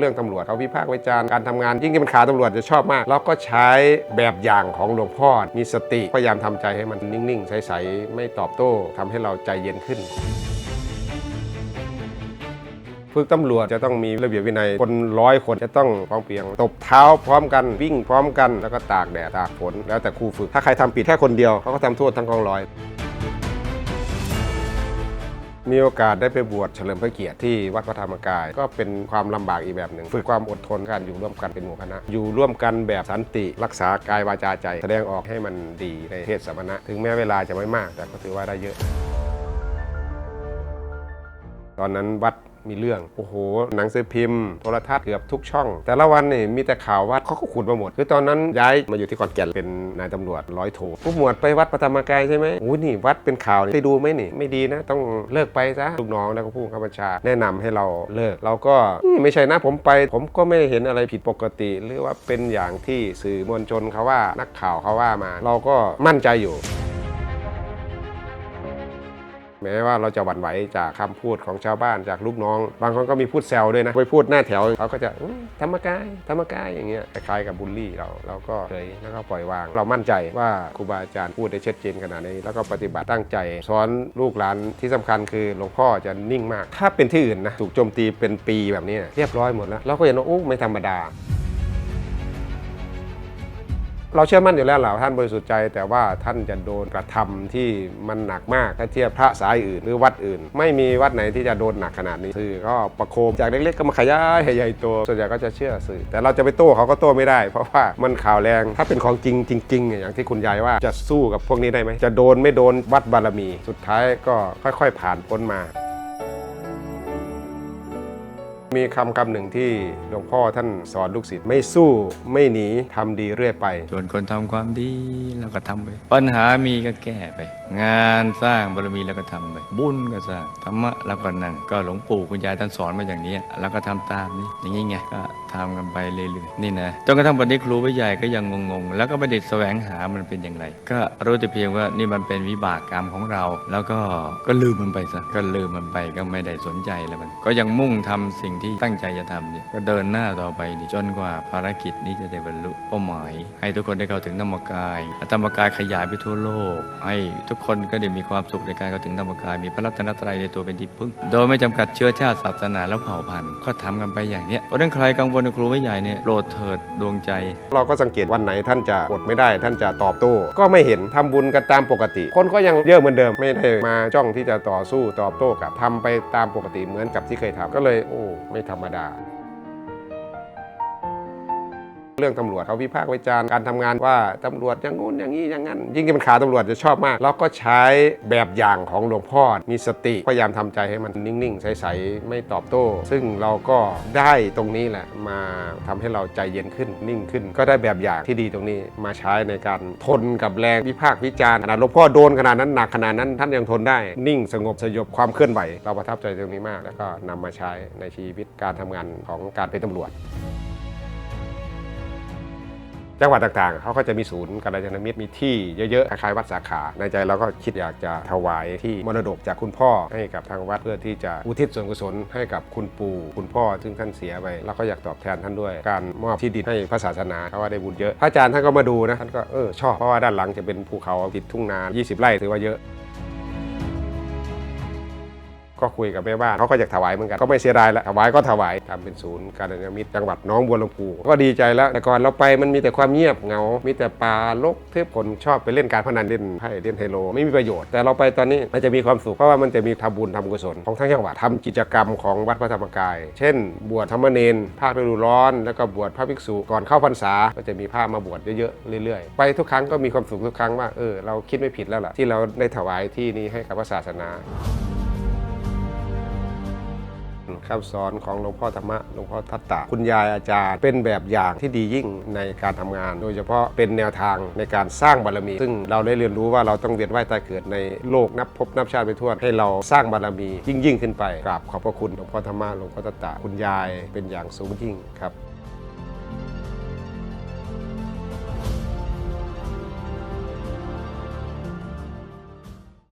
เรื่องตำรวจเขาวิพากษ์วิจารณ์การทำงาน ยิ่งที่เป็นขาตำรวจจะชอบมาก แล้วก็ใช้แบบอย่างของหลวงพ่อมีสติพยายามทำใจให้มันนิ่งๆใสๆไม่ตอบโต้ทำให้เราใจเย็นขึ้นฝึกตำรวจจะต้องมีระเบียบวินัยคนร้อยคนจะต้องพร้อมเพียง ตบเท้าพร้อมกันวิ่งพร้อมกันแล้วก็ตากแดดตากฝนแล้วแต่ครูฝึกถ้าใครทำผิดแค่คนเดียวเขาก็ทำโทษทั้งกองร้อย มีโอกาสได้ไปบวชเฉลิมพระเกียรติที่วัดพระธรรมกาย ก็เป็นความลำบากอีกแบบหนึ่ง ฝึกความอดทนการอยู่ร่วมกันเป็นหมู่คณะ อยู่ร่วมกันแบบสันติรักษากายวาจาใจ แสดงออกให้มันดีในเพศสมณะ ถึงแม้เวลาจะไม่มาก แต่ก็ถือว่าได้เยอะ ตอนนั้นวัด มีเรื่อง โอ้โห หนังสือพิมพ์ โทรทัศน์เกือบทุกช่อง แต่ละวันนี่มีแต่ข่าววัดเขาก็ขุดมาหมด คือตอนนั้นย้ายมาอยู่ที่ขอนแก่นเป็นนายตำรวจร้อยโทผู้หมวดไปวัดพระธรรมกายใช่ไหมโอ้นี่วัดเป็นข่าวนี่ไปดูไหมนี่ ไม่ดีนะ ต้องเลิกไปซะลูกน้องแล้วก็ผู้ข้าบัญชา แนะนำให้เราเลิก เราก็ไม่ใช่นะผมไป ผมก็ไม่ได้เห็นอะไรผิดปกติ หรือว่าเป็นอย่างที่สื่อมวลชนเขาว่านักข่าวเขาว่ามา เราก็มั่นใจอยู่ แม้ว่าเราจะหวั่นไหวจากคำพูดของชาวบ้านจากลูกน้อง บางคนก็มีพูดแซวด้วยนะไปพูดหน้าแถวเขาก็จะธรรมกายธรรมกายอย่างเงี้ยคล้ายกับบูลลี่เราเราก็เคยแล้วก็ปล่อยวาง เรามั่นใจว่าครูบาอาจารย์พูดได้ชัดเจนขนาดนี้ แล้วก็ปฏิบัติตั้งใจสอนลูกหลานที่สำคัญคือหลวงพ่อจะนิ่งมาก ถ้าเป็นที่อื่นนะถูกโจมตีเป็นปีแบบนี้เรียบร้อยหมดแล้วเราก็เห็นว่าโอ้ไม่ธรรมดา เราเชื่อมั่นอยู่แล้วแหละว่าท่านบริสุทธิ์ใจ แต่ว่าท่านจะโดนกระทำที่มันหนักมากถ้าเทียบพระสายอื่นหรือวัดอื่น ไม่มีวัดไหนที่จะโดนหนักขนาดนี้สื่อก็ประโคมจากเล็กๆก็มาขยายให้ใหญ่โตส่วนใหญ่ก็จะเชื่อสื่อ แต่เราจะไปโต้เขาก็โต้ไม่ได้ เพราะว่ามันข่าวแรงถ้าเป็นของจริงจริงๆอย่างที่คุณยายว่าจะสู้กับพวกนี้ได้ไหมจะโดนไม่โดนวัดบารมี สุดท้ายก็ค่อย ๆ ผ่านพ้นมา มีคำคำหนึ่งที่หลวงพ่อท่านสอนลูกศิษย์ไม่สู้ไม่หนีทำดีเรื่อยไป ส่วนคนทำความดีเราก็ทำไป ปัญหามีก็แก้ไป งานสร้างบารมีเราก็ทำไป บุญก็สร้างธรรมะเราก็นั่งก็หลวงปู่คุณยายท่านสอนมาอย่างนี้เราก็ทำตามนี้อย่างนี้ไงก็ทำกันไปเรื่อยๆนี่นะจนกระทั่งวันนี้ครูผู้ใหญ่ก็ยังงงๆ แล้วก็ไม่ได้แสวงหามันเป็นอย่างไร ก็รู้แต่เพียงว่านี่มันเป็นวิบากกรรมของเรา แล้วก็ก็ลืมมันไปซะก็ลืมมันไปก็ไม่ได้สนใจแล้วมัน ก็ยังมุ่งทำสิ่งที่ตั้งใจจะทำเนี่ยก็เดินหน้าต่อไปนี่จนกว่าภารกิจนี้จะได้บรรลุเป้าหมาย ให้ทุกคนได้เข้าถึงธรรมกายธรรมกายขยายไปทั่วโลก ให้ทุกคนก็ได้มีความสุขในการเข้าถึงธรรมกายมีพระรัตนตรัยในตัวเป็นที่พึ่ง โดยไม่จำกัดเชื้อชาติศาสนาและเผ่าพันธุ์ก็ทำกันไปอย่างเนี้ยเพราะฉะนั้นใครกังวลในครูไม่ใหญ่เนี่ยโปรดเถิดดวงใจ เราก็สังเกตวันไหนท่านจะอดไม่ได้ ท่านจะตอบโต้ก็ไม่เห็นทำบุญกันตามปกติ คนก็ยังเยอะเหมือนเดิมไม่ได้มาจ้องที่จะต่อสู้ตอบโต้กับทำไปตามปกติเหมือนกับที่เคยทำก็เลยโอ้ไม่ธรรมดา เรื่องตำรวจเขาวิพากษ์วิจารณ์การทำงานว่าตำรวจอย่างงู้นอย่างนี้อย่างนั้น ยิ่งที่เป็นข่าวตำรวจจะชอบมากแล้วก็ใช้แบบอย่างของหลวงพ่อมีสติพยายามทำใจให้มันนิ่งๆใสๆไม่ตอบโต้ ซึ่งเราก็ได้ตรงนี้แหละมาทำให้เราใจเย็นขึ้นนิ่งขึ้น ก็ได้แบบอย่างที่ดีตรงนี้มาใช้ในการทนกับแรงวิพากษ์วิจารณ์ขนาดหลวงพ่อโดนขนาดนั้นหนักขนาดนั้นท่านยังทนได้ นิ่งสงบสยบความเคลื่อนไหว เราประทับใจตรงนี้มาก แล้วก็นำมาใช้ในชีวิตการทำงานของการเป็นตำรวจ จังหวัดต่างๆ เขาก็จะมีศูนย์กัลยาณมิตรมีที่เยอะๆคล้ายๆวัดสาขา ในใจเราก็คิดอยากจะถวายที่มรดกจากคุณพ่อให้กับทางวัดเพื่อที่จะอุทิศส่วนกุศลให้กับคุณปู่คุณพ่อซึ่งท่านเสียไปเราก็อยากตอบแทนท่านด้วย การมอบที่ดินให้พระศาสนาเพราะว่าได้บุญเยอะพระอาจารย์ท่านก็มาดูนะท่านก็เออชอบเพราะว่าด้านหลังจะเป็นภูเขาติดทุ่งนา 20 ไร่ถือว่าเยอะ ก็คุยกับแม่บ้านเขาก็อยากถวายเหมือนกันก็ไม่เสียดายล้วถวายก็ถวายทำเป็นศูนย์การยามิตรจังหวัดน้องบัวลำพูก็ดีใจแล้วแต่ก่อนเราไปมันมีแต่ความเงียบเหงา มีแต่ป่าลกเทพคนชอบไปเล่นการพนันเล่นไพ่เล่นไฮโล ไม่มีประโยชน์แต่เราไปตอนนี้มันจะมีความสุขเพราะว่ามันจะมีทำบุญทำกุศลของทั้งจังหวัดทำกิจกรรมของวัดพระธรรมกาย เช่น บวชธรรมเนรภาคฤดูร้อน แล้วก็บวชพระภิกษุก่อนเข้าพรรษาก็จะมีพระมาบวชเยอะๆเรื่อยๆ ไปทุกครั้งก็มีความสุขทุกครั้งว่าเออเราคิดไม่ผิดแล้วล่ะที่เราได้ถวายที่นี้ให้กับศาสนา คำสอนของหลวงพ่อธรรมะหลวงพ่อทัตตะคุณยายอาจารย์ เป็นแบบอย่างที่ดียิ่งในการทำงาน โดยเฉพาะเป็นแนวทางในการสร้างบารมี ซึ่งเราได้เรียนรู้ว่าเราต้องเวียนว่ายตายเกิดในโลกนับพบนับชาติไปทั่วให้เราสร้างบารมียิ่งยิ่งขึ้นไปกราบขอบพระคุณหลวงพ่อธรรมะหลวงพ่อทัตตะคุณยายเป็นอย่างสูงยิ่งครับ